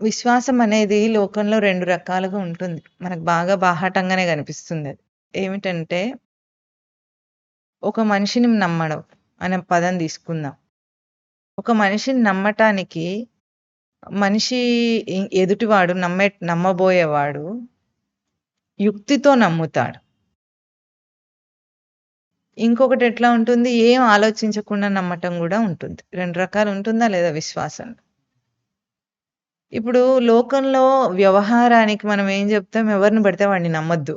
విశ్వాసం అనేది లోకంలో రెండు రకాలుగా ఉంటుంది. మనకు బాగా బాహాటంగానే కనిపిస్తుంది అది. ఏమిటంటే ఒక మనిషిని నమ్మడం అనే పదం తీసుకుందాం. ఒక మనిషిని నమ్మటానికి మనిషి ఎ ఎదుటివాడు నమ్మే నమ్మబోయేవాడు యుక్తితో నమ్ముతాడు. ఇంకొకటి ఎట్లా ఉంటుంది? ఏం ఆలోచించకుండా నమ్మటం గూడా ఉంటుంది. 2 రకాలు ఉంటుందా లేదా విశ్వాసం? ఇప్పుడు లోకంలో వ్యవహారానికి మనం ఏం చెప్తాం? ఎవరిని పడితే వాడిని నమ్మద్దు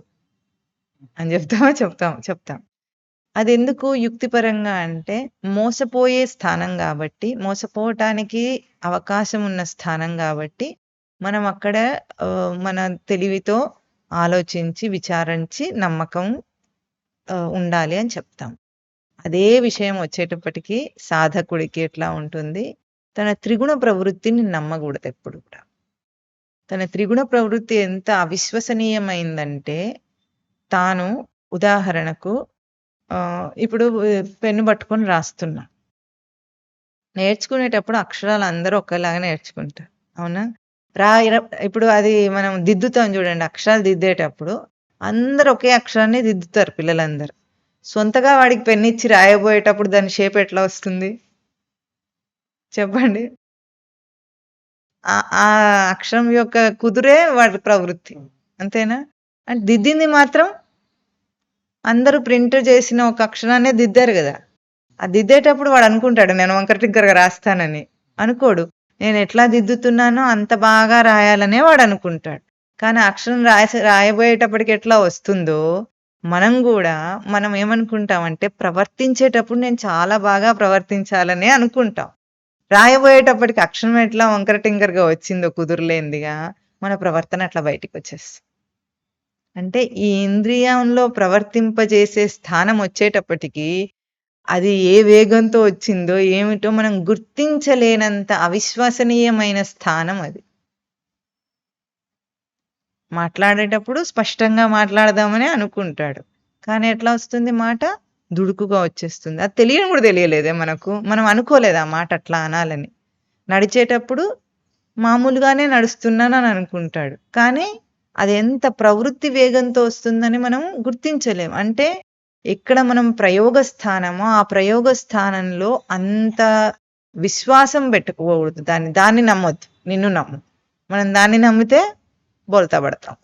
అని చెప్తామా? చెప్తాం. చెప్తాం. అది ఎందుకు యుక్తిపరంగా అంటే మోసపోయే స్థానం కాబట్టి మోసపోవటానికి అవకాశం ఉన్న స్థానం కాబట్టి మనం అక్కడ మన తెలివితో ఆలోచించి, విచారించి నమ్మకం ఉండాలి అని చెప్తాం. అదే విషయం వచ్చేటప్పటికి సాధకుడికి ఎట్లా ఉంటుంది? తన త్రిగుణ ప్రవృత్తిని నమ్మకూడదు ఎప్పుడు కూడా. తన త్రిగుణ ప్రవృత్తి ఎంత అవిశ్వసనీయమైందంటే, తాను ఉదాహరణకు ఇప్పుడు పెన్ను పట్టుకొని రాస్తున్నా. నేర్చుకునేటప్పుడు అక్షరాలు అందరూ ఒకేలాగా నేర్చుకుంటారు. అవునా? రా ఇప్పుడు అది మనం దిద్దుతాం చూడండి అక్షరాలు దిద్దేటప్పుడు అందరూ ఒకే అక్షరాన్ని దిద్దుతారు పిల్లలందరూ. సొంతగా వాడికి పెన్ను ఇచ్చి రాయబోయేటప్పుడు దాని షేప్ ఎట్లా వస్తుంది? చెప్పండి. ఆ అక్షరం యొక్క కుదురే వాడి ప్రవృత్తి. అంతేనా? అంటే దిద్దింది మాత్రం అందరూ ప్రింట్ చేసిన ఒక అక్షరాన్నే దిద్దారు కదా ఆ దిద్దేటప్పుడు వాడు అనుకుంటాడు నేను వంకరటింకరగా రాస్తానని. అనుకోడు. నేను ఎట్లా దిద్దుతున్నానో అంత బాగా రాయాలనే వాడు అనుకుంటాడు. కానీ అక్షరం రాసి రాయబోయేటప్పటికి ఎట్లా వస్తుందో, మనం కూడా మనం ఏమనుకుంటామంటే ప్రవర్తించేటప్పుడు నేను చాలా బాగా ప్రవర్తించాలనే అనుకుంటాం. రాయబోయేటప్పటికి అక్షరం ఎట్లా వంకర టింకర్గా వచ్చిందో కుదురులేనిదిగా, మన ప్రవర్తన అట్లా బయటికి వచ్చేస్తుంది అంటే ఈ ఇంద్రియంలో ప్రవర్తింపజేసే స్థానం వచ్చేటప్పటికి, అది ఏ వేగంతో వచ్చిందో ఏమిటో మనం గుర్తించలేనంత అవిశ్వసనీయమైన స్థానం అది. మాట్లాడేటప్పుడు స్పష్టంగా మాట్లాడదామనే అనుకుంటాడు. కానీ ఎట్లా వస్తుంది మాట? దుడుకుగా వచ్చేస్తుంది. అది తెలియని కూడా తెలియలేదే మనకు. మనం అనుకోలేదు ఆ మాట అట్లా అనాలని. నడిచేటప్పుడు మామూలుగానే నడుస్తున్నానని అనుకుంటాడు. కానీ అది ఎంత ప్రవృత్తి వేగంతో వస్తుందని మనం గుర్తించలేం. అంటే ఎక్కడ మనం ప్రయోగ స్థానమో, ఆ ప్రయోగ స్థానంలో అంత విశ్వాసం పెట్టుకోకూడదు. దాన్ని దాన్ని నమ్మొద్దు. నిన్ను నమ్ము. మనం దాన్ని నమ్మితే బోల్తా పడతాం.